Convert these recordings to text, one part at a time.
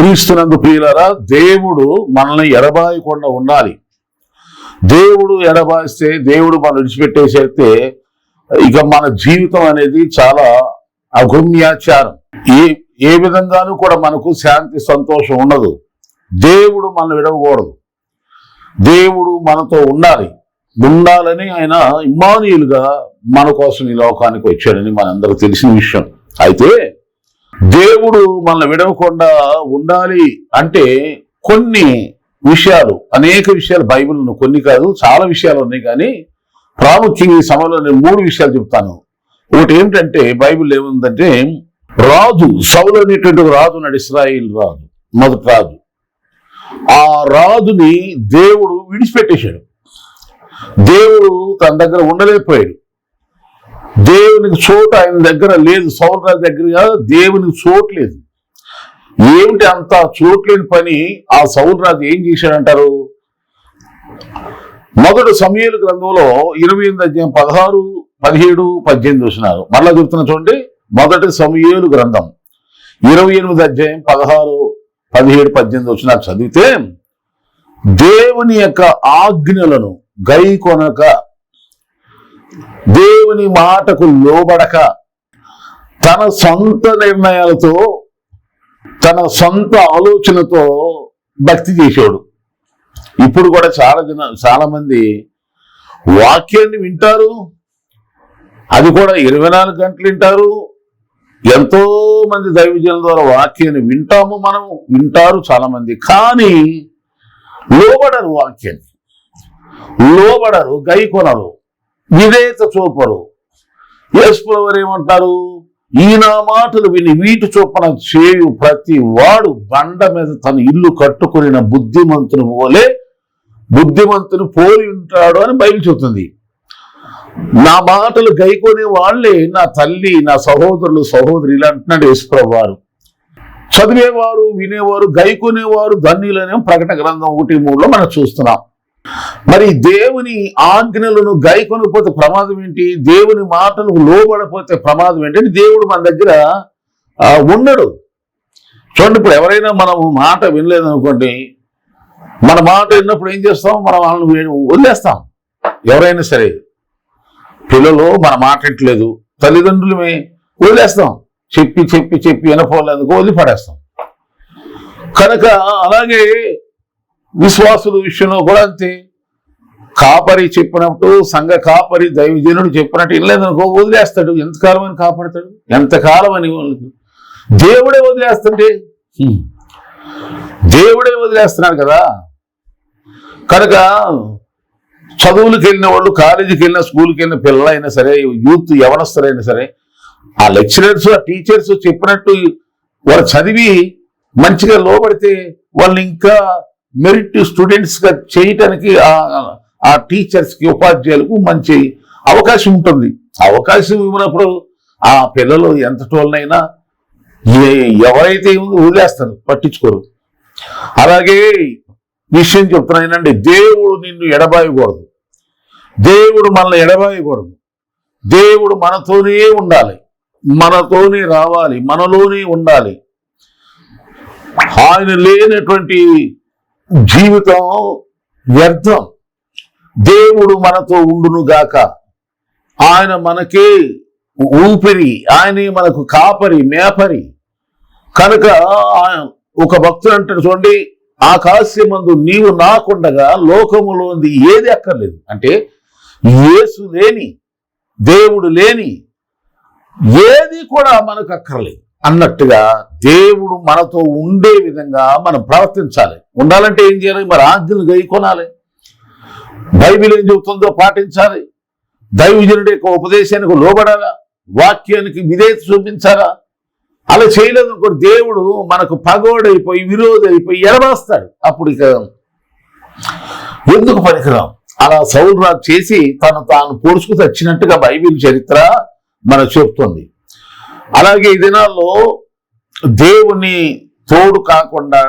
క్రీస్తునందు ప్రియులరా దేవుడు మనల్ని ఎడబాయకుండా ఉండాలి. దేవుడు ఎడబాయిస్తే దేవుడు మనం విడిచిపెట్టేసేస్తే ఇక మన జీవితం అనేది చాలా అగమ్యాచారం. ఏ ఏ విధంగానూ కూడా మనకు శాంతి సంతోషం ఉండదు. దేవుడు మనం విడవకూడదు. దేవుడు మనతో ఉండాలి. ఉండాలని ఆయన ఇమ్మానుయులుగా మన కోసం ఈ లోకానికి వచ్చాడని మనందరూ తెలిసిన విషయం. అయితే దేవుడు మనల్ని విడవకుండా ఉండాలి అంటే కొన్ని విషయాలు అనేక విషయాలు బైబిల్ను కొన్ని కాదు చాలా విషయాలు ఉన్నాయి కానీ ప్రాముఖ్యంగా ఈ సమయంలో నేను మూడు విషయాలు చెప్తాను. ఒకటి ఏమిటంటే బైబిల్ ఏముందంటే రాజు సౌలు అనేటువంటి రాజు ఉన్నాడు ఇస్రాయిల్ రాజు మొదటి రాజు. ఆ రాజుని దేవుడు విడిచిపెట్టేశాడు. దేవుడు తన దగ్గర ఉండలేకపోయాడు. దేవునికి చోటు ఆయన దగ్గర లేదు సౌలు దగ్గర కాదు, దేవునికి చోటు లేదు. ఏమిటి అంత చోటు లేని పని? ఆ సౌలు ఏం చేశాడంటారు? మొదటి సమయాల గ్రంథంలో ఇరవై ఎనిమిది అధ్యాయం పదహారు పదిహేడు పద్దెనిమిది వచ్చినారు. మళ్ళా చెప్తున్నా చూడండి. మొదటి సమయాలు గ్రంథం. ఇరవై ఎనిమిది అధ్యాయం పదహారు పదిహేడు పద్దెనిమిది వచ్చిన చదివితే దేవుని యొక్క ఆజ్ఞలను గై కొనక దేవుని మాటకు లోబడక తన సొంత నిర్ణయాలతో తన సొంత ఆలోచనతో భక్తి చేసేవాడు. ఇప్పుడు కూడా చాలా జన చాలా మంది వాక్యాన్ని వింటారు. అది కూడా ఇరవై నాలుగు గంటలు వింటారు. ఎంతో మంది దైవజనుల ద్వారా వాక్యాన్ని వింటాము మనం వింటారు చాలా మంది. కానీ లోబడరు వాక్యాన్ని. లోబడరు గైకొనరు. వివేక చూపరు. యేసుప్రభు ఏమంటారు ఈయన మాటలు విని వీటి చొప్పున చేయు ప్రతి వాడు బండ మీద తన ఇల్లు కట్టుకునిన బుద్ధిమంతుని పోలే బుద్ధిమంతుని పోలి ఉంటాడు అని బయలు చెబుతుంది. నా మాటలు గైకొనే వాళ్ళే నా తల్లి నా సహోదరులు సహోదరి ఇలా అంటున్నాడు యేసుప్రభు చదివేవారు వినేవారు గైకొనేవారు ధన్యులనే ప్రకటన గ్రంథం ఒకటి మూడులో మనం చూస్తున్నాం. మరి దేవుని ఆజ్ఞలను గైకొనకపోతే ప్రమాదం ఏంటి? దేవుని మాటలకు లోబడపోతే ప్రమాదం ఏంటి? అంటే దేవుడు మన దగ్గర ఉండడు చూడండి ఇప్పుడు ఎవరైనా మనం మాట వినలేదనుకోండి మన మాట విన్నప్పుడు ఏం చేస్తాం? మనం వాళ్ళని వదిలేస్తాం. ఎవరైనా సరే. పిల్లలు మన మాట వింటలేదు తల్లిదండ్రులమే వదిలేస్తాం. చెప్పి చెప్పి చెప్పి వినపోలేందుకు వదిలిపడేస్తాం. కనుక అలాగే విశ్వాసుల విషయంలో కూడా అంతే. కాపరి చెప్పినప్పుడు సంఘ కాపరి దైవజనుడు చెప్పినట్టు వినలేదనుకో వదిలేస్తాడు. ఎంతకాలం అని కాపాడతాడు? ఎంతకాలం అని దేవుడే వదిలేస్తుంటే దేవుడే వదిలేస్తున్నాడు కదా. కనుక చదువులకు వెళ్ళిన వాళ్ళు కాలేజీకి వెళ్ళిన స్కూల్కి వెళ్ళిన పిల్లలైనా సరే యూత్ యవనస్తులైనా సరే ఆ లెక్చరర్స్ ఆ టీచర్స్ చెప్పినట్టు వాళ్ళు చదివి మంచిగా లోబడితే వాళ్ళు ఇంకా మెరిట్ స్టూడెంట్స్గా చేయటానికి ఆ- ఆ టీచర్స్కి ఉపాధ్యాయులకు మంచి అవకాశం ఉంటుంది. అవకాశం ఇవ్వనప్పుడు ఆ పిల్లలు ఎంత టోళ్ళనైనా ఎవరైతే వదిలేస్తారు పట్టించుకోరు. అలాగే విషయం చెప్తున్నానండి దేవుడు నిన్ను ఎడబాయకూడదు. దేవుడు మనల్ని ఎడబాయకూడదు. దేవుడు మనతోనే ఉండాలి. మనతోనే రావాలి. మనలోనే ఉండాలి. ఆయన లేనటువంటి జీవితం వ్యర్థం. దేవుడు మనతో ఉండును గాక. ఆయన మనకే ఊపిరి ఆయనే మనకు కాపరి మేపరి. కనుక ఒక భక్తుడు అంటాడు చూడండి ఆకాశ్యమందు నీవు నాకుండగా లోకములోంది ఏది అక్కర్లేదు. అంటే యేసు లేని దేవుడు లేని ఏది కూడా మనకు అక్కర్లేదు. అన్నట్టుగా దేవుడు మనతో ఉండే విధంగా మనం ప్రవర్తించాలి. ఉండాలంటే ఏం చేయాలి? మరి ఆజ్ఞలు గైకొనాలి బైబిల్ ఏం చెబుతుందో పాటించాలి. దైవజనుడి యొక్క ఉపదేశానికి లోబడాలా? వాక్యానికి విధేయత చూపించాలా? అలా చేయలేదు అనుకో దేవుడు మనకు పగోడైపోయి విరోధైపోయి ఎడబాస్తాడు. అప్పుడు ఇక ఎందుకు పనికిరాం? అలా సౌలు చేసి తను తాను పొడుచుకు తెచ్చినట్టుగా బైబిల్ చరిత్ర మనకు చెప్తుంది. అలాగే ఈ దినాల్లో దేవుని తోడు కాకుండా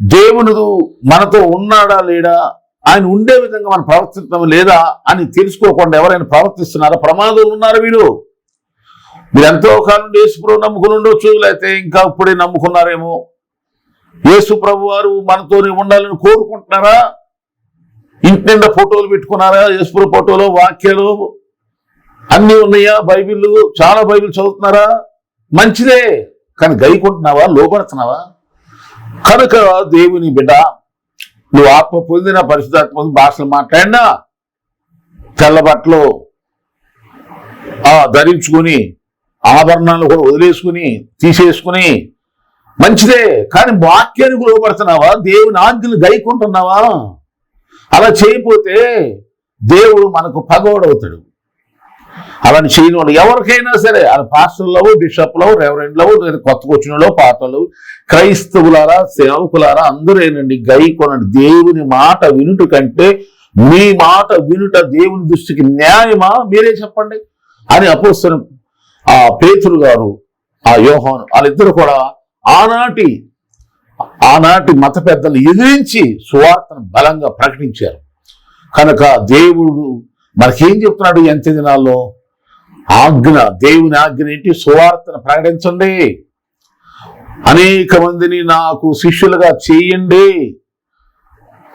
దేవునిదు మనతో ఉన్నాడా లేడా? ఆయన ఉండే విధంగా మనం ప్రవర్తిస్తాం లేదా అని తెలుసుకోకుండా ఎవరైనా ప్రవర్తిస్తున్నారా? ప్రమాదంలో ఉన్నారా వీడు? మీరు ఎంతో కాలం యేసుప్రభు నమ్ముకుని ఉండొచ్చు లేకపోతే ఇంకా ఇప్పుడే నమ్ముకున్నారేమో? యేసు ప్రభు వారు మనతోనే ఉండాలని కోరుకుంటున్నారా? ఇంటి నిండా ఫోటోలు పెట్టుకున్నారా? యేసుప్రభు ఫోటోలు వాక్యాలు? అన్ని ఉన్నాయా? బైబిల్ చాలా బైబిల్ చదువుతున్నారా? మంచిదే. కానీ గైకుంటున్నావా? లోపడుతున్నావా కనుక దేవుని బిడ్డ నువ్వు ఆత్మ పొందిన పరిశుధాత్మ భాషలు మాట్లాడినా తెల్ల బట్టలు ధరించుకుని ఆభరణాలు కూడా వదిలేసుకుని తీసేసుకుని మంచిదే. కానీ వాక్యానికి లోపడుతున్నావా దేవుని ఆజ్ఞలు గైకుంటున్నావా? అలా చేయకపోతే దేవుడు మనకు పగోడవుతాడు. అలాని చేయని వాళ్ళు ఎవరికైనా సరే అది పాస్టర్లవు బిషప్లవు రెవరెండ్లవు లేదా కొత్తగా వచ్చినలో పాటలు క్రైస్తవులారా సేవకులారా అందరేనండి గై కొనండి. దేవుని మాట వినుట కంటే మీ మాట వినుట దేవుని దృష్టికి న్యాయమా? మీరే చెప్పండి. అని అపోస్తున్న ఆ పేతురు గారు ఆ యోహాను వాళ్ళిద్దరు కూడా ఆనాటి ఆనాటి మత పెద్దలు ఎదిరించి సువార్తను బలంగా ప్రకటించారు. కనుక దేవుడు మనకేం చెప్తున్నాడు ఎంత దినాల్లో ఆజ్ఞ దేవుని ఆజ్ఞ ఏంటి? సువార్తను ప్రకటించండి. అనేక మందిని నాకు శిష్యులుగా చేయండి.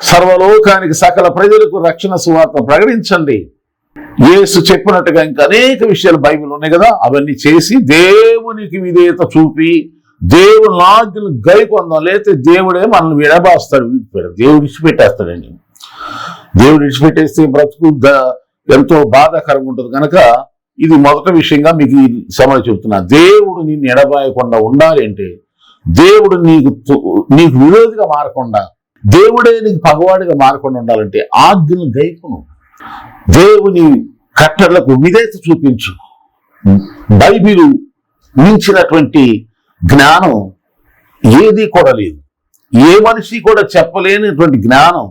సర్వలోకానికి సకల ప్రజలకు రక్షణ సువార్త ప్రకటించండి. యేసు చెప్పినట్టుగా ఇంకా అనేక విషయాలు బైబిల్ ఉన్నాయి కదా అవన్నీ చేసి దేవునికి విధేయత చూపి దేవుని ఆజ్ఞలు గైకొందాం. లేకపోతే దేవుడే మనల్ని విడబాస్తాడు విడిచిపెడతాడు దేవుడు విడిచిపెట్టేస్తాడండి. దేవుడు విడిచిపెట్టేస్తే బ్రతుకు ఎంతో బాధాకరంగా ఉంటుంది. కనుక ఇది మొదటి విషయంగా మీకు ఈ సమయం చెప్తున్నా దేవుడు నిన్ను ఎడబాయకుండా ఉండాలి అంటే దేవుడు నీకు నీకు విరోధిగా మారకుండా దేవుడే నీకు పగవాడిగా మారకుండా ఉండాలంటే ఆజ్ఞను గైకును. దేవుని కట్టడలకు విధేత చూపించు. బైబిలు మించినటువంటి జ్ఞానం ఏది కూడా లేదు. ఏ మనిషి కూడా చెప్పలేనటువంటి జ్ఞానం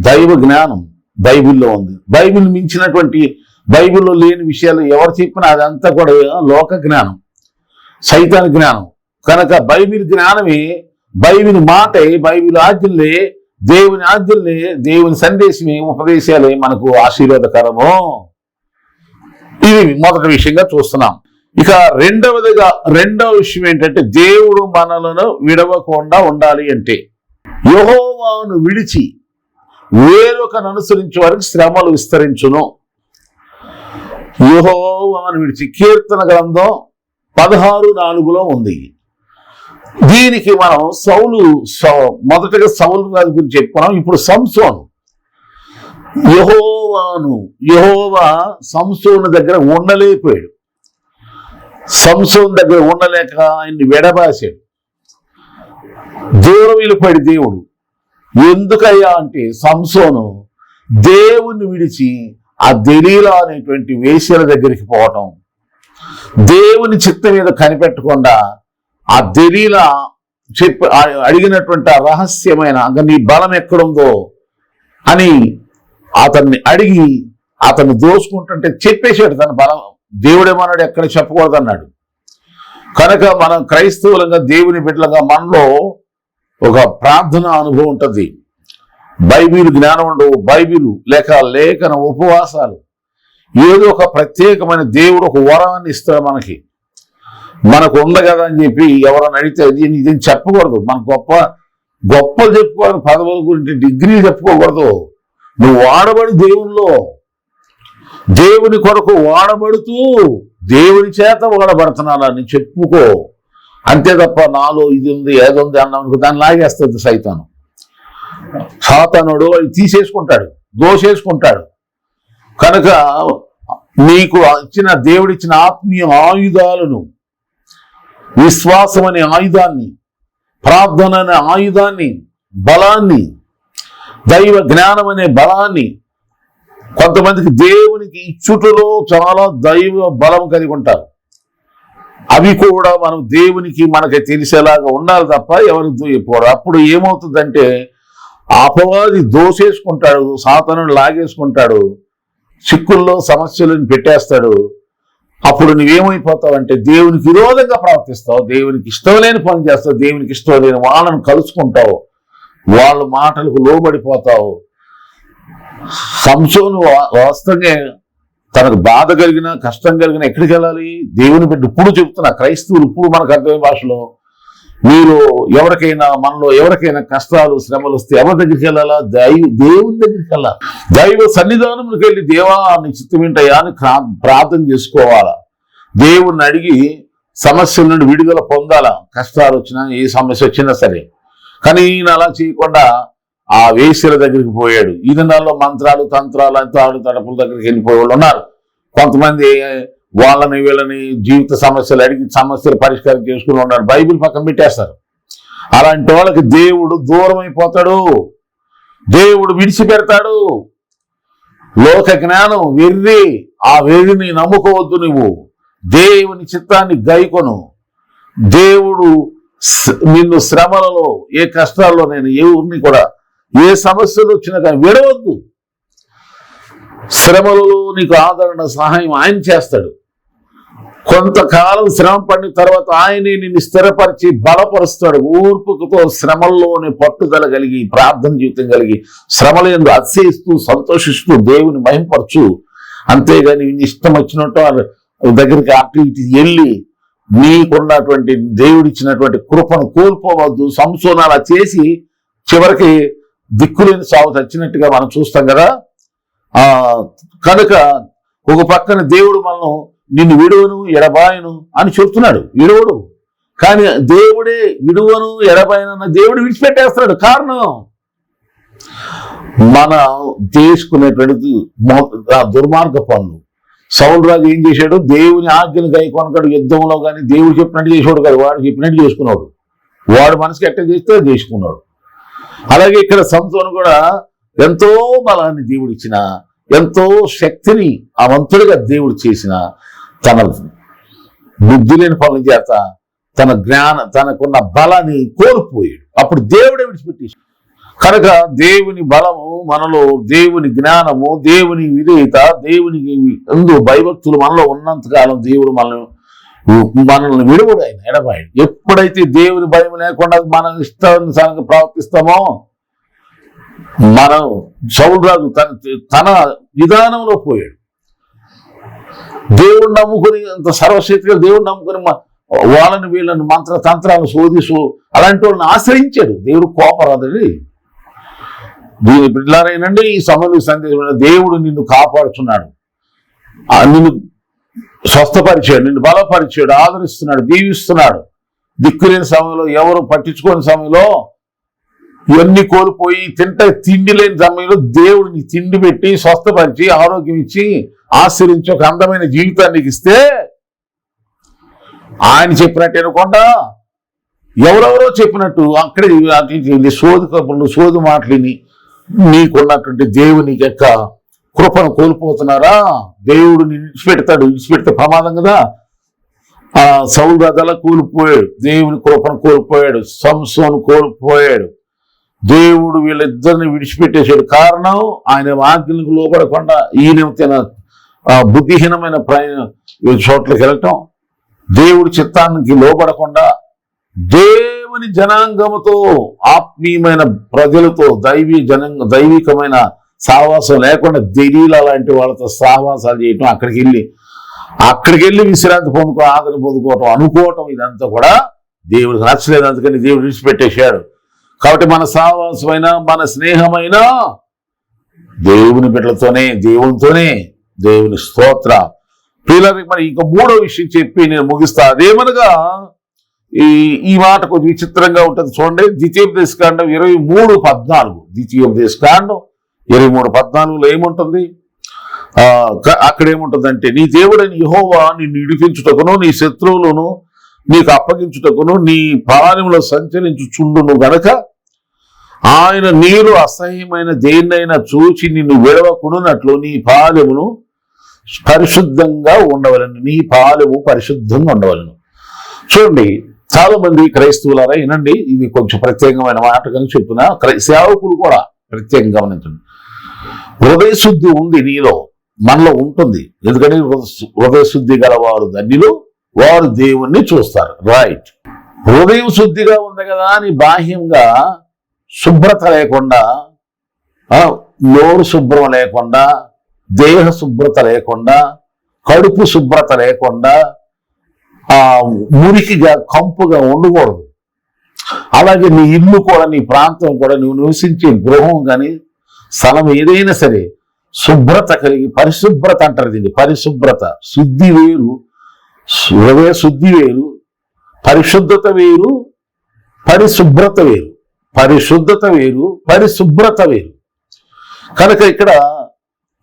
దైవ జ్ఞానం బైబిల్లో ఉంది. బైబిల్ మించినటువంటి బైబిల్లో లేని విషయాలు ఎవరు చెప్పినా అదంతా కూడా లోక జ్ఞానం సైతాన్ జ్ఞానం. కనుక బైబిల్ జ్ఞానమే బైబిల్ మాటే బైబిల్ ఆజ్ఞలే దేవుని ఆజ్ఞలే దేవుని సందేశమే ఉపదేశాలే మనకు ఆశీర్వాదకరము. ఇది మొదటి విషయంగా చూస్తున్నాం. ఇక రెండవదిగా రెండవ విషయం ఏంటంటే దేవుడు మనలను విడవకుండా ఉండాలి అంటే యహోవాను విడిచి వేరొకను అనుసరించే వారికి శ్రమలు విస్తరించును. యహోవాను విడిచి కీర్తన గ్రంథం పదహారు నాలుగులో ఉంది. దీనికి మనం సౌలు సౌ- మొదటగా సౌలు గారి గురించి చెప్పుకున్నాం. ఇప్పుడు సంసోను. యహోవాను యహోవా సంసోను దగ్గర ఉండలేకపోయాడు. సంసోన్ దగ్గర ఉండలేక ఆయన్ని విడబాసాడు. దూరం వెళ్ళిపోయాడు దేవుడు. ఎందుకయ్యా అంటే సంసోను దేవుణ్ణి విడిచి ఆ దెలీలా అనేటువంటి వేశ్యల దగ్గరికి పోవటం దేవుని చిత్తం మీద కనిపెట్టకుండా ఆ దెలీలా చెప్పి అడిగినటువంటి ఆ రహస్యమైన ఇంకా నీ బలం ఎక్కడుందో? అని అతన్ని అడిగి అతన్ని దోసుకుంటుంటే చెప్పేశాడు తన బలం. దేవుడేమన్నాడు? ఎక్కడ చెప్పకూడదు అన్నాడు కనుక మనం క్రైస్తవులంగా దేవుని బిడ్డలుగా మనలో ఒక ప్రార్థన అనుభవం ఉంటుంది. బైబిల్ జ్ఞానం ఉండవు బైబిల్ లేక లేఖన ఉపవాసాలు. ఏదో ఒక ప్రత్యేకమైన దేవుడు ఒక వరాన్ని ఇస్తాడు మనకి. మనకు ఉంది కదా అని చెప్పి ఎవరైనా అడిగితే ఇది ఇది చెప్పకూడదు. మన గొప్ప గొప్పలు చెప్పుకోవడం పదవుల గురించి డిగ్రీ చెప్పుకోకూడదు. నువ్వు వాడబడి దేవుల్లో దేవుని కొరకు వాడబడుతూ దేవుని చేత వాడబడుతున్నానని చెప్పుకో. అంతే తప్ప నాలో ఇది ఉంది ఏది ఉంది అన్నాను దాన్ని లాగేస్తుంది సైతాను. సాతనుడు అది తీసేసుకుంటాడు దోషేసుకుంటాడు. కనుక నీకు ఇచ్చిన దేవుడిచ్చిన ఆత్మీయ ఆయుధాలను విశ్వాసం అనే ఆయుధాన్ని ప్రార్థన అనే ఆయుధాన్ని బలాన్ని దైవ జ్ఞానం అనే బలాన్ని కొంతమందికి దేవునికి ఇచ్చుటలో చాలా దైవ బలం కలిగి ఉంటారు. అవి కూడా మనం దేవునికి మనకి తెలిసేలాగా ఉండాలి తప్ప ఎవరికి దూయపోరు అప్పుడు ఏమవుతుందంటే అపవాది దోసేసుకుంటాడు సాతను లాగేసుకుంటాడు చిక్కుల్లో సమస్యలను పెట్టేస్తాడు. అప్పుడు నువ్వేమైపోతావంటే దేవునికి విరోధంగా ప్రవర్తిస్తావు దేవునికి ఇష్టం లేని పని చేస్తావు దేవునికి ఇష్టం లేని వాళ్ళని కలుసుకుంటావు. వాళ్ళ మాటలకు లోబడిపోతావు. సంసోను వా- వాస్తవంగా తనకు బాధ కలిగిన కష్టం కలిగిన ఎక్కడికి వెళ్ళాలి? దేవుని బిడ్డ ఇప్పుడు చెప్తున్నా క్రైస్తవులు ఇప్పుడు మనకు అర్థమైన భాషలో మీరు ఎవరికైనా మనలో ఎవరికైనా కష్టాలు శ్రమలు వస్తే ఎవరి దగ్గరికి వెళ్ళాలా? దైవ దేవుని దగ్గరికి వెళ్ళాలి? దైవ సన్నిధానంకి వెళ్ళి దేవా నీ చిత్తం ఏంటయ్యా అని ప్రార్థన చేసుకోవాలా? దేవుణ్ణి అడిగి సమస్యల నుండి విడుదల పొందాలా? కష్టాలు వచ్చినా ఏ సమస్య వచ్చినా సరే. కానీ ఈయన అలా చేయకుండా ఆ వేసుల దగ్గరికి పోయాడు. ఈ దినాల్లో మంత్రాలు తంత్రాలు అంతాడు తడపుల దగ్గరికి వెళ్ళిపోయే వాళ్ళు ఉన్నారు. కొంతమంది వాళ్ళని వీళ్ళని జీవిత సమస్యలు అడిగి సమస్యలు పరిష్కారం చేసుకుని ఉన్నారు. బైబిల్ పక్కన పెట్టేస్తారు. అలాంటి వాళ్ళకి దేవుడు దూరం అయిపోతాడు. దేవుడు విడిచిపెడతాడు. లోక జ్ఞానం వెర్రి ఆ వెర్రిని నమ్ముకోవద్దు నువ్వు. దేవుని చిత్తాన్ని గైకొను. దేవుడు నిన్ను శ్రమలలో ఏ కష్టాల్లో నేను ఏ ఊరిని కూడా ఏ సమస్యలు వచ్చినా కానీ విడవద్దు. శ్రమలలో నీకు ఆదరణ సహాయం ఆయన చేస్తాడు. కొంతకాలం శ్రమ పడిన తర్వాత ఆయనే నిన్ను స్థిరపరిచి బలపరుస్తాడు. ఊర్పుతో శ్రమల్లోని పట్టుదల కలిగి ప్రార్థన జీవితం కలిగి శ్రమలందు అతిశయిస్తూ సంతోషిస్తూ దేవుని మహింపరచు. అంతేగాని ఇష్టం వచ్చినట్టు వాళ్ళ దగ్గరికి అటు ఇటు వెళ్ళి నీకున్నటువంటి దేవుడిచ్చినటువంటి కృపను కోల్పోవద్దు. సంశోధన అలా చేసి చివరికి దిక్కులేని సాగు చచ్చినట్టుగా మనం చూస్తాం కదా. కనుక ఒక పక్కన దేవుడు మనం నిన్ను విడువను ఎడబాయను అని చెప్తున్నాడు విడువడు. కానీ దేవుడే విడువను ఎడబాయనన్న దేవుడు విడిచిపెట్టేస్తున్నాడు. కారణం? మన చేసుకునేటువంటి దుర్మార్గ పనులు. సౌలరాజు ఏం చేశాడు? దేవుని ఆజ్ఞను గై యుద్ధంలో కానీ దేవుడు చెప్పినట్టు చేసేవాడు కాదు. వాడు చెప్పినట్టు చేసుకున్నాడు. వాడు మనసుకి ఎట్ట చేస్తే చేసుకున్నాడు. అలాగే ఇక్కడ సంతోను కూడా ఎంతో బలాన్ని దేవుడిచ్చిన ఎంతో శక్తిని ఆ వంతుడిగా దేవుడు చేసిన తన బుద్ధి లేని పనుల చేత తన జ్ఞాన తనకున్న బలాన్ని కోల్పోయాడు. అప్పుడు దేవుడే విడిచిపెట్టేసి కనుక దేవుని బలము మనలో దేవుని జ్ఞానము దేవుని విధేయత దేవునికి ఎందు భయభక్తులు మనలో ఉన్నంతకాలం దేవుడు మనల్ని మనల్ని విడువడు ఆయన ఎడబాయడు. ఎప్పుడైతే దేవుని భయం లేకుండా మన ఇష్టానుసారంగా ప్రవర్తిస్తామో మనం సౌలరాజు తన తన విధానంలో పోయాడు. దేవుడు నమ్ముకుని అంత సర్వశక్తిగా దేవుడు నమ్ముకుని వాళ్ళని వీళ్ళని మంత్ర తంత్రాలు శోధిసు అలాంటి వాళ్ళని ఆశ్రయించాడు. దేవుడు కోపరాదండి. దీని బిడ్డలారైనండి ఈ సమయంలో సందేశం దేవుడు నిన్ను కాపాడుతున్నాడు నిన్ను స్వస్థపరిచాడు నిన్ను బలపరిచాడు ఆదరిస్తున్నాడు దీవిస్తున్నాడు. దిక్కులేని సమయంలో ఎవరు పట్టించుకోని సమయంలో ఇవన్నీ కోల్పోయి తింటే తిండి లేని సమయంలో దేవుడిని తిండి పెట్టి స్వస్థపరిచి ఆరోగ్యం ఇచ్చి ఆశ్రయించి ఒక అందమైన జీవితాన్ని ఇస్తే ఆయన చెప్పినట్టు అనుకోండా ఎవరెవరో చెప్పినట్టు అక్కడే అటు ఇటు సోదు కబుర్లు సోదు మాటలిని నీకున్నటువంటి దేవుని యొక్క కృపను కోల్పోతున్నారా? దేవుడు విడిచిపెడతాడు విడిచిపెడితే ప్రమాదం కదా? ఆ సౌలు కోల్పోయాడు. దేవుని కృపను కోల్పోయాడు సంసోను కోల్పోయాడు. దేవుడు వీళ్ళిద్దరిని విడిచిపెట్టేశాడు. కారణం ఆయన ఆజ్ఞలకు లోపడకుండా ఈయన తన బుద్ధిహీనమైన ప్రయాణ చోట్లకి వెళ్ళటం. దేవుడి చిత్తానికి లోబడకుండా దేవుని జనాంగముతో ఆత్మీయమైన ప్రజలతో దైవీ జనాంగ దైవికమైన సావాసం లేకుండా దిలీల లాంటి వాళ్ళతో సావాసాలు చేయటం అక్కడికి వెళ్ళి అక్కడికి వెళ్ళి విశ్రాంతి పొందుకో ఆదరణ పొందుకోవటం అనుకోవటం ఇదంతా కూడా దేవుడికి నచ్చలేదు. అందుకని దేవుడు విడిచిపెట్టేశాడు. కాబట్టి మన సావాసమైన మన స్నేహమైన దేవుని బిడ్డలతోనే దేవునితోనే దేవుని స్తోత్ర. పిల్లలకి మరి ఇంక మూడో విషయం చెప్పి నేను ముగిస్తా. అదేమనగా ఈ ఈ మాట కొంచెం విచిత్రంగా ఉంటుంది చూడండి. ద్వితీయోపదేశ కాండం ఇరవై మూడు పద్నాలుగు. ద్వితీయోపదేశ కాండం ఇరవై మూడు పద్నాలుగులో ఏముంటుంది? అక్కడ ఏముంటుందంటే నీ దేవుడని యహోవా నిన్ను ఇడిపించుటకును నీ శత్రువులను నీకు అప్పగించుటకును నీ పాలెంలో సంచరించుచుండును గనక ఆయన నీరు అసహ్యమైన దేన్నైనా చూచి నిన్ను విడవకునున్నట్లు నీ పాలెమును పరిశుద్ధంగా ఉండవలను. నీ పాలెము పరిశుద్ధంగా ఉండవలను. చూడండి చాలా మంది క్రైస్తవులారా వినండి ఇది కొంచెం ప్రత్యేకమైన మాట కానీ చెప్తున్నా. క్రై సేవకులు కూడా ప్రత్యేకంగా గమనించండి. హృదయ శుద్ధి ఉంది నీలో మనలో ఉంటుంది. ఎందుకంటే హృదయ- హృదయ శుద్ధి గల వారు ధన్యులు వారు దేవుణ్ణి చూస్తారు. రైట్. హృదయం శుద్ధిగా ఉంది కదా అని బాహ్యంగా శుభ్రత లేకుండా నోరు శుభ్రం లేకుండా దేహ శుభ్రత లేకుండా కడుపు శుభ్రత లేకుండా ఆ మురికిగా కంపుగా ఉండకూడదు. అలాగే నీ ఇల్లు కూడా నీ ప్రాంతం కూడా నువ్వు నివసించే గృహం కానీ స్థలం ఏదైనా సరే శుభ్రత కలిగి పరిశుభ్రత అంటారు దీన్ని పరిశుభ్రత. శుద్ధి వేరు హృదయ శుద్ధి వేరు పరిశుద్ధత వేరు పరిశుభ్రత వేరు. పరిశుద్ధత వేరు పరిశుభ్రత వేరు. కనుక ఇక్కడ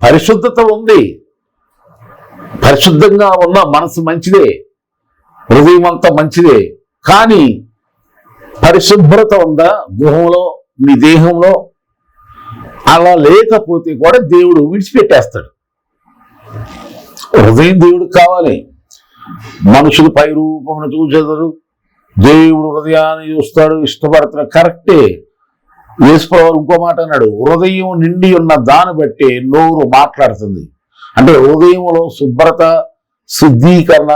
పరిశుద్ధత ఉంది. పరిశుద్ధంగా ఉన్న మనసు మంచిదే. హృదయం అంతా మంచిదే. కానీ పరిశుభ్రత ఉందా? గృహంలో నీ దేహంలో? అలా లేకపోతే కూడా దేవుడు విడిచిపెట్టేస్తాడు. హృదయం దేవుడికి కావాలి. మనుషులు పై రూపమును చూసేదారు దేవుడు హృదయాన్ని చూస్తాడు ఇష్టపడుతున్న కరెక్టే. వేసుకోవాలి ఇంకో మాట అన్నాడు హృదయం నిండి ఉన్న దాన్ని బట్టి నోరు మాట్లాడుతుంది. అంటే హృదయంలో శుభ్రత శుద్ధీకరణ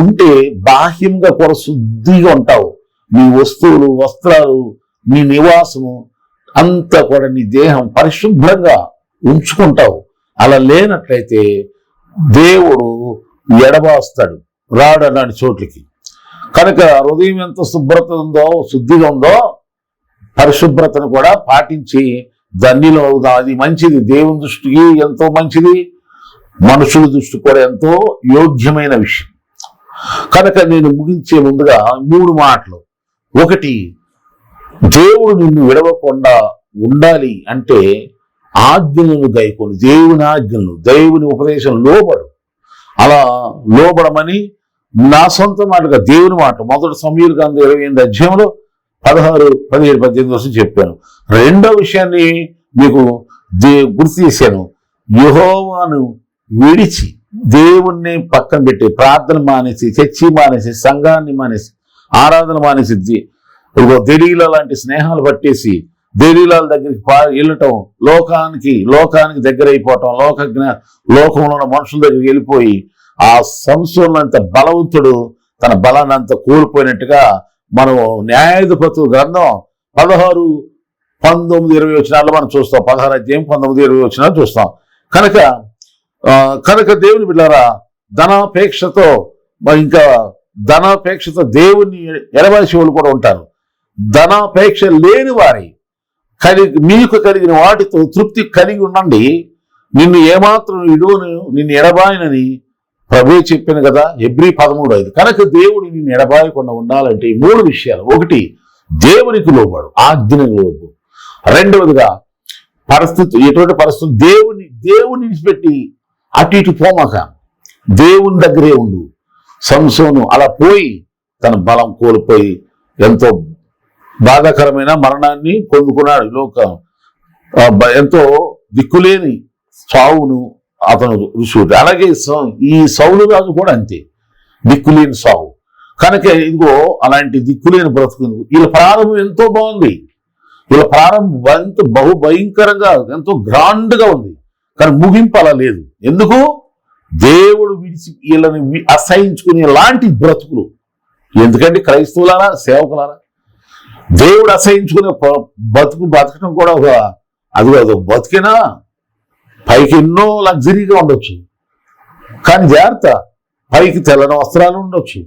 ఉంటే బాహ్యంగా కూడా శుద్ధిగా ఉంటావు. నీ వస్తువులు వస్త్రాలు నీ నివాసము అంతా కూడా నీ దేహం పరిశుభ్రంగా ఉంచుకుంటావు. అలా లేనట్లయితే దేవుడు ఎడబాస్తాడు రాడు అలాంటి చోట్లకి. కనుక హృదయం ఎంత శుభ్రత ఉందో శుద్ధిగా ఉందో పరిశుభ్రతను కూడా పాటించి ధన్యులు అవుదాం. అది మంచిది. దేవుని దృష్టికి ఎంతో మంచిది. మనుషుల దృష్టి కూడా ఎంతో యోగ్యమైన విషయం. కనుక నేను ముగించే ముందుగా మూడు మాటలు. ఒకటి దేవుడు నిన్ను విడవకుండా ఉండాలి అంటే ఆజ్ఞలను గైకొని దేవుని ఆజ్ఞలను దేవుని ఉపదేశం లోబడు. అలా లోబడమని నా సొంత మాటగా దేవుని మాట. మొదటి సమీర్ గాంధీ ఇరవై ఎనిమిది అధ్యాయంలో పదహారు పదిహేడు పద్దెనిమిది వర్షం చెప్పాను. రెండో విషయాన్ని మీకు దే గుర్తు చేశాను. యహోవాను విడిచి దేవుణ్ణి పక్కన పెట్టి ప్రార్థన మానేసి చర్చి మానేసి సంఘాన్ని మానేసి ఆరాధన మానేసి ది- లాంటి స్నేహాలు పట్టేసి దెరీలాల దగ్గరికి పా వెళ్ళటం లోకానికి లోకానికి దగ్గర అయిపోవటం లోక లోకంలో ఉన్న మనుషుల దగ్గరికి వెళ్ళిపోయి ఆ సంస్థలంత బలవంతుడు తన బలాన్ని అంత కోల్పోయినట్టుగా మనం న్యాయాధిపతుల గ్రంథం పదహారు పంతొమ్మిది ఇరవై వచ్చినాల్లో మనం చూస్తాం. పదహారు అధ్యాయం పంతొమ్మిది ఇరవై వచ్చినాలు చూస్తాం. కనుక కనుక దేవుని బిడ్డారా ధనాపేక్షతో ఇంకా ధనాపేక్షతో దేవుని ఎడవలసి వాళ్ళు కూడా ఉంటారు. ధనాపేక్ష లేని వారి కలిగి మీకు కలిగిన వాటితో తృప్తి కలిగి ఉండండి. నిన్ను ఏమాత్రం ఇడువను నిన్ను ఎడబాయనని ప్రభు చెప్పిన కదా ఎబ్రి పదమూడు ఐదు. కనుక దేవుడు నిన్ను ఎడబాయకుండా ఉండాలంటే ఈ మూడు విషయాలు. ఒకటి దేవునికి లోబడు ఆజ్ఞకు లోబడు. రెండవదిగా పరిస్థితి ఎటువంటి పరిస్థితి దేవుని దేవుని విడిచిపెట్టి అటు ఇటు పోమాక. దేవుని దగ్గరే ఉండు. సంసోను అలా పోయి తన బలం కోల్పోయి ఎంతో బాధాకరమైన మరణాన్ని పొందుకున్నాడు. లోక ఎంతో దిక్కులేని చావును అతను ఋషుడు. అలాగే సౌ- ఈ సౌలు రాజు కూడా అంతే. దిక్కులేని సావు. కనుక ఇదిగో అలాంటి దిక్కులేని బ్రతుకు వీళ్ళ ప్రారంభం ఎంతో బాగుంది. వీళ్ళ ప్రారంభం ఎంతో బహు భయంకరంగా ఎంతో గ్రాండ్గా ఉంది. కానీ ముగింపు అలా లేదు. ఎందుకు? దేవుడు విడిచి వీళ్ళని అసహించుకునే లాంటి బ్రతుకులు. ఎందుకంటే క్రైస్తవులారా సేవకులారా? దేవుడు అసహించుకునే బతుకు బతకడం కూడా ఒక అది అది ఒక బతికేనా పైకి ఎన్నో లగ్జరీగా ఉండొచ్చు. కానీ జాగ్రత్త పైకి తెల్లని వస్త్రాలు ఉండొచ్చు.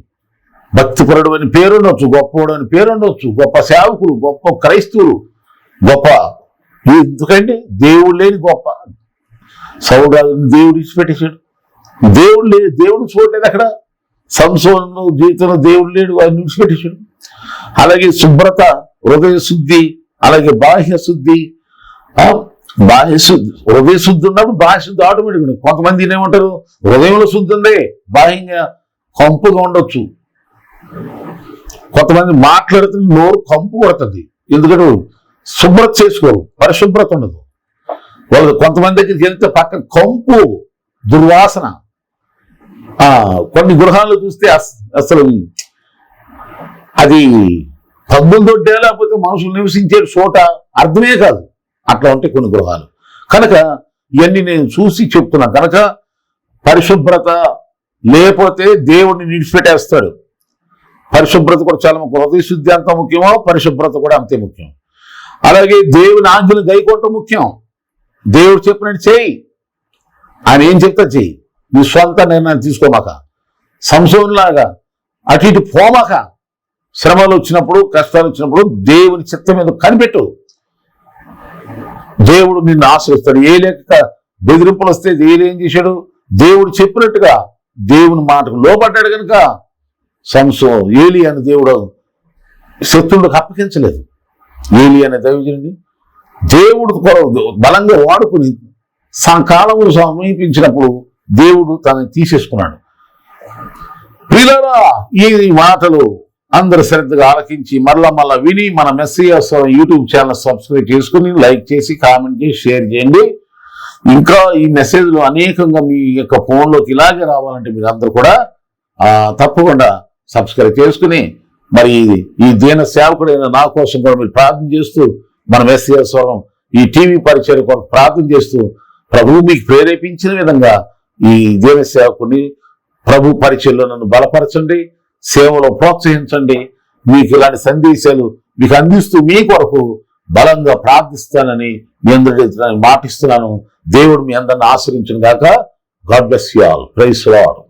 భక్తిపరుడు అని పేరు ఉండొచ్చు గొప్పవాడు అని పేరు ఉండొచ్చు గొప్ప సేవకులు గొప్ప క్రైస్తవులు గొప్ప ఎందుకంటే దేవుడు లేని గొప్ప. సౌరాజు దేవుడు ఇచ్చిపెట్టేశాడు దేవుడు లేదు దేవుడు చూడలేదు అక్కడ. సంసోను జీవితంలో దేవుడు లేడు ఆయన విడిచిపెట్టేశాడు. అలాగే శుభ్రత హృదయ శుద్ధి అలాగే బాహ్య శుద్ధి బాహ్య శుద్ధి హృదయ శుద్ధి ఉన్నప్పుడు బాహ్య శుద్ధి ఆటోమేటిక్ ఉంటుంది కొంతమంది ఏమంటారు? హృదయంలో శుద్ధి ఉంది. బాహ్యంగా కంపుగా ఉండొచ్చు. కొంతమంది మాట్లాడుతున్న నోరు కంపు కొడుతుంది. ఎందుకంటే శుభ్రత చేసుకోరు. పరిశుభ్రత ఉండదు. వాళ్ళు కొంతమంది దగ్గరికి వెళ్తే పక్కన కంపు దుర్వాసన ఆ కొన్ని గృహాలు చూస్తే అసలు అది పద్దుల దొడ్డే లేకపోతే మనుషులు నివసించే చోట అర్థమే కాదు. అట్లా ఉంటాయి కొన్ని గృహాలు. కనుక ఇవన్నీ నేను చూసి చెప్తున్నా. కనుక పరిశుభ్రత లేకపోతే దేవుడిని నిడిచిపెట్టేస్తాడు. పరిశుభ్రత కూడా చాలా ముఖ్యం. హృదయ శుద్ధి అంత ముఖ్యమో పరిశుభ్రత కూడా అంతే ముఖ్యం. అలాగే దేవుని ఆజ్ఞలు గైకోవటం ముఖ్యం. దేవుడు చెప్పినట్టు చేయి. ఆయన ఏం చెప్తా చెయ్యి నీ సొంత నిర్ణయం తీసుకోమాక. సంశయంలాగా అటు ఇటు పోమాక. శ్రమలు వచ్చినప్పుడు కష్టాలు వచ్చినప్పుడు దేవుని చిత్తం మీద కనిపెట్టు. దేవుడు నిన్ను ఆశ్రయిస్తాడు. ఏ లేక బెదిరింపులు వస్తే దేవుడు ఏం చేశాడు? దేవుడు చెప్పినట్టుగా దేవుని మాటకు లోపడ్డాడు కనుక సంసో ఏలి అని దేవుడు శత్రువులకు అప్పగించలేదు. ఏలి అనే దైవజనుడి దేవుడు బలంగా వాడుకుని కాలములు సమీపించినప్పుడు దేవుడు తనని తీసేసుకున్నాడు. పిల్లరా ఈ మాటలు అందరు శ్రద్ధగా ఆలకించి మరలా మళ్ళా విని మన మెస్సీఎస్ యూట్యూబ్ ఛానల్ సబ్స్క్రైబ్ చేసుకుని లైక్ చేసి కామెంట్ చేసి షేర్ చేయండి. ఇంకా ఈ మెసేజ్లు అనేకంగా మీ యొక్క ఫోన్లోకి ఇలాగే రావాలంటే మీరు అందరూ కూడా తప్పకుండా సబ్స్క్రైబ్ చేసుకుని మరి ఈ దీన సేవకుడైన నా కోసం కూడా మీరు ప్రార్థన చేస్తూ మన మెస్సీఎస్ స్వరం ఈ టీవీ పరిచయం కొరకు ప్రార్థన చేస్తూ ప్రభువు మీకు ప్రేరేపించిన విధంగా ఈ దీన సేవకుని ప్రభు పరిచయంలో నన్ను బలపరచండి. సేవలో ప్రోత్సహించండి. మీకు ఇలాంటి సందేశాలు మీకు అందిస్తూ మీ కొరకు బలంగా ప్రార్థిస్తానని మీ అందరి మాటిస్తున్నాను. దేవుడు మీ అందరిని ఆశ్రయించిన గాక. God bless you all praise Lord